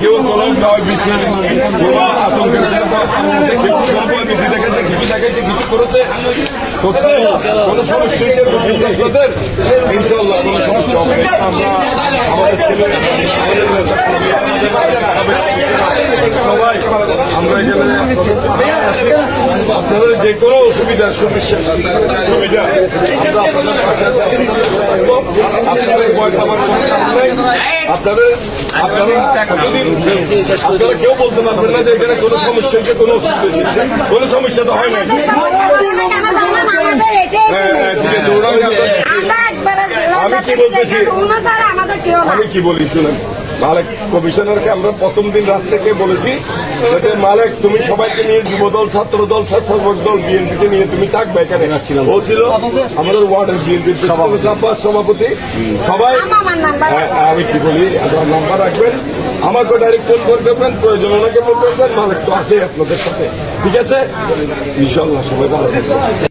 কেউ কোনো ভয় ভীতি কোনো আতঙ্কের আছে কেউ কোনো ভয় ভীতি দেখেছে কিছু দেখেছে কিছু করেছে করছে কোনো সমস্যা হয়েছে আপনাদের ইনশাল্লাহ কোনো সমস্যা হবে না। আমরা সবাই আমরা এখানে আপনাদের যে কোনো অসুবিধা সমস্যা সুবিধা আমরা আপনাদের পাশে আছি ভয় পাবার আপনারা আপনারা কেউ বলতে পারবেন না যে এখানে কোনো সমস্যা হয়েছে কোনো অসুবিধা হয়েছে। কোনো সমস্যা তো হয় নাই হ্যাঁ, ঠিক আছে, ওরা আমি কি বলতেছি? আমাদের কেউ না। আমি কি বলি শুনেন। মালিক কমিশনারকে আমরা প্রথম দিন রাত থেকে বলেছি যাতে মালিক তুমি সবাইকে নিয়ে যুব দল ছাত্র দল স্বেচ্ছাসেবক দল বিএনপিকে নিয়ে তুমি থাকবে এখানে। ও ছিল আমাদের ওয়ার্ডের বিএনপির সভাপতি। সবাই হ্যাঁ, আমি কি বলি? আপনার নাম্বার রাখবেন। আমাকে ডাইরেক্ট ফোন করে দেবেন প্রয়োজন ওনাকে ফোন করবেন। মালিক তো আছে আপনাদের সাথে। ঠিক আছে? ইনশাল্লাহ সবাই ভালো থাকবেন।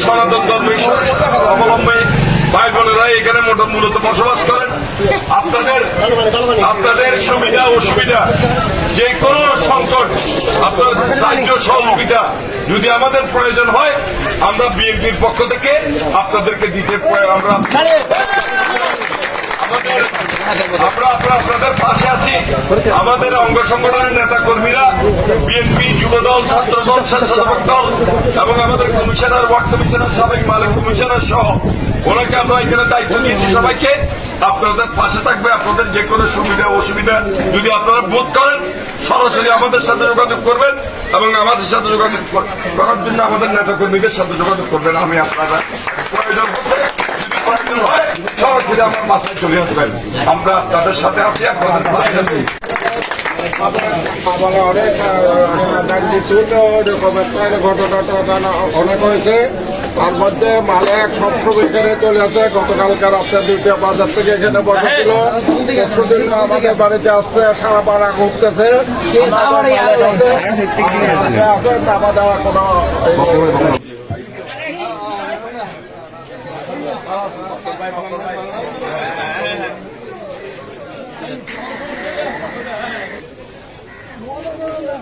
সনাতন ধর্মের অবলম্বী ভাই বোনেরা এখানে মূলত বসবাস করেন। আপনাদের আপনাদের সুবিধা, অসুবিধা, যে কোনো সংকট আপনার সাহায্য সহযোগিতা যদি আমাদের প্রয়োজন হয়, আমরা বিএনপির পক্ষ থেকে আপনাদেরকে দিতে আমরা আমরা আপনাদের পাশে আছি। আমাদের অঙ্গ সংগঠনের নেতা কর্মীরা বিএনপি যুবদল, ছাত্রদল, স্বেচ্ছাসেবক দল এবং আমাদের কমিশনার, ওয়ার্ড কমিশনার, সাবেক মালিক কমিশনার সহ ওনাকে আমরা এখানে দায়িত্ব দিয়েছি সবাইকে। আপনাদের পাশে থাকবে আপনাদের যে কোনো সুবিধা, অসুবিধা যদি আপনারা বোধ করেন, সরাসরি আমাদের সাথে যোগাযোগ করবেন এবং আমাদের সাথে যোগাযোগ করার জন্য আমাদের নেতা কর্মীদের সাথে যোগাযোগ করবেন। আমি আপনারা হয়, সরাসরি আমার বাসায় চলে আসবেন। আমরা তাদের সাথে আছি আপনাদের পাশে আছি আমার অনেক ঘটনা অনেক হয়েছে। তার মধ্যে মালিক সবসময় এখানে চলে আসে। গতকালকার রাত্রে দুইটা বাজার থেকে এখানে বসেছিল আমাদের বাড়িতে আসছে সারা পাড়া ঘুরতেছে। আছে চাপা দেওয়ার কোনো